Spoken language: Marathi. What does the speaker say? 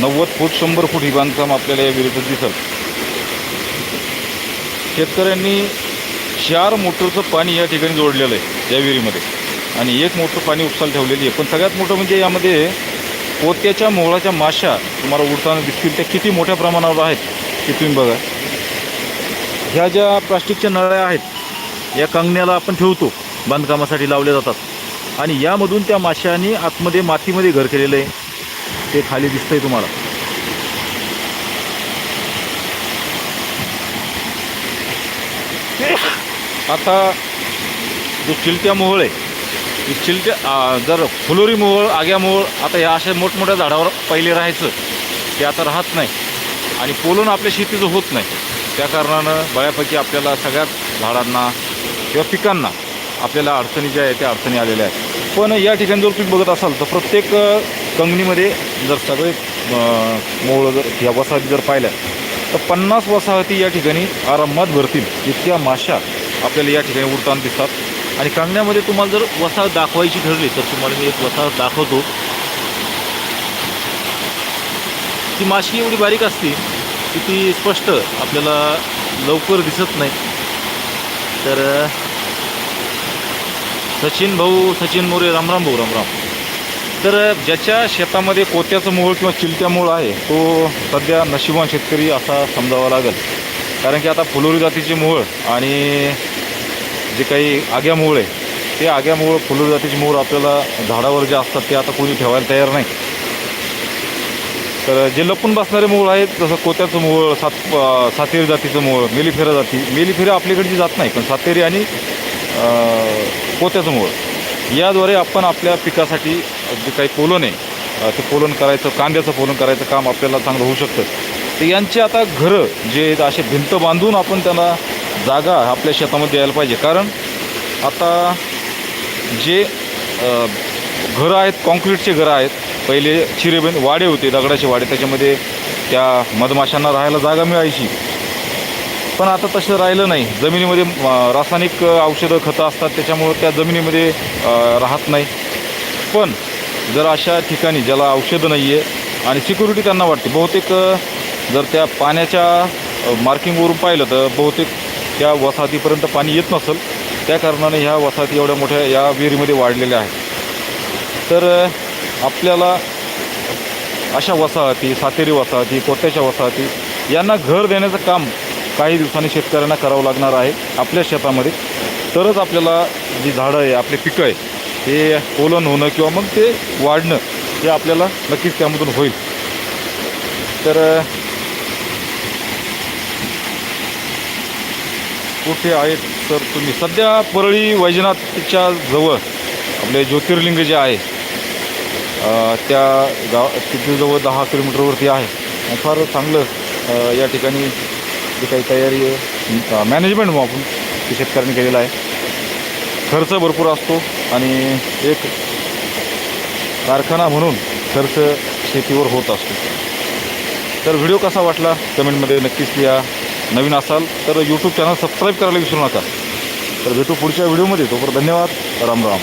नव्वद फूट शंभर फूट ही बांधकाम आपल्याला या विहिरीचं दिसल. शेतकऱ्यांनी चार मोटरचं पाणी या ठिकाणी जोडलेलं आहे या विहिरीमध्ये. आणि एक मोटर पाणी उपसायला ठेवलेली आहे. पण सगळ्यात मोठं म्हणजे यामध्ये पोत्याच्या मोहळाच्या माशा तुम्हाला उडताना दिसतील. त्या किती मोठ्या प्रमाणावर आहेत ते तुम्ही बघा. ह्या ज्या प्लास्टिकच्या नळ्या आहेत या कंगण्याला आपण ठेवतो. बांधकामासाठी लावल्या जातात. आणि यामधून त्या माशांनी आतमध्ये मातीमध्ये घर केलेलं आहे. ते खाली दिसतंय तुम्हाला. आता जो चिलट्या मोहळ आहे ती चिलट्या जर फुलोरी मोहळ आग्या मोहळ आता या अशा मोठमोठ्या झाडावर पहिले राहायचं ते आता राहत नाही. आणि पोलून आपल्या शेतीचं होत नाही. त्या कारणानं बऱ्यापैकी आपल्याला सगळ्याच झाडांना किंवा पिकांना आपल्याला अडचणी ज्या आहेत त्या अडचणी आलेल्या आहेत. पण या ठिकाणी जर तुम्ही बघत असाल तर प्रत्येक कंगणीमध्ये जर सगळे मोहळं जर या वसाहती जर पाहिल्या तर पन्नास वसाहती या ठिकाणी आरामात भरतील. इतक्या माशा आपल्याला या ठिकाणी उडताना दिसतात. आणि कंगण्यामध्ये तुम्हाला जर वसाहत दाखवायची ठरली तर तुम्हाला मी एक वसाहत दाखवतो. ती माशी एवढी बारीक असते की ती स्पष्ट आपल्याला लवकर दिसत नाही. तर सचिन भाऊ सचिन मोरे रामराम भाऊ रामराम. तर ज्याच्या शेतामध्ये कोत्याचं मूळ किंवा चिलत्या मूळ आहे तो सध्या नशिबान शेतकरी असा समजावा लागेल. कारण की आता फुलोरी जातीचे मूळ आणि जे काही आग्या आहे ते आग्या फुलोरी जातीचे मूळ आपल्याला झाडावर जे असतात ते आता कोणी ठेवायला तयार नाही. तर जे लपून बसणारे मूळ आहेत जसं कोत्याचं मूळ सात सातेरी जातीचं मूळ मेलीफेरा जाती मेलीफेरा आपल्याकडची जात नाही पण सातेरी आणि कोत्याचं मूळ. याद्वारे आपण आपल्या पिकासाठी जे काही पोलन आहे. ते पोलन करायचं कांद्याचं पोलन करायचं काम आपल्याला चांगलं होऊ शकतं. तर यांचे आता घरं जे आहेत, असे भिंत बांधून आपण त्यांना जागा आपल्या शेतामध्ये द्यायला पाहिजे. कारण आता जे घरं आहेत कॉन्क्रीटचे घरं आहेत पहिले चिरेबेन वाडे होते दगडाचे वाडे. त्याच्यामध्ये त्या मधमाशांना राहायला जागा मिळायची. पण आता तसं राहिलं नाही. जमिनीमध्ये रासायनिक औषधं खतं असतात त्याच्यामुळं त्या जमिनीमध्ये राहत नाही. पण जर अशा ठिकाणी ज्याला औषधं नाही आहे आणि सिक्युरिटी त्यांना वाटते. बहुतेक जर त्या पाण्याच्या मार्किंगवरून पाहिलं तर बहुतेक त्या वसाहतीपर्यंत पाणी येत नसेल. त्या कारणाने ह्या वसाहती एवढ्या मोठ्या या विहिरीमध्ये वाढलेल्या आहेत. तर आपल्याला अशा वसाहती सातेरी वसाहती कोट्याच्या वसाहती यांना घर देण्याचं काम काही दिवसांनी शेतकऱ्यांना करावं लागणार आहे आपल्या शेतामध्ये. तरच आपल्याला जी झाडं आहे आपले पिकं आहे हे ओलन होणं किंवा मग ते वाढणं हे आपल्याला नक्कीच त्यामधून होईल. तर कुठे आहेत? तर तुम्ही सध्या परळी वैजनाथच्या जवळ आपले ज्योतिर्लिंग जे आहे त्या गाव तिथे जवळ दहा किलोमीटरवरती आहे. आणि फार चांगलं या ठिकाणी जी काही तयारी मॅनेजमेंट मग आपण ते शेतकऱ्यांनी केलेलं आहे. खर्च भरपूर असतो आणि एक कारखाना म्हणून खर्च शेतीवर होत असतो. तर व्हिडिओ कसा वाटला? कमेंटमध्ये नक्कीच लिहा. नवीन असाल तर यूट्यूब चॅनल सबस्क्राईब करायला विसरू नका. तर भेटू पुढच्या व्हिडिओमध्ये. तोपर्यंत धन्यवाद. राम राम.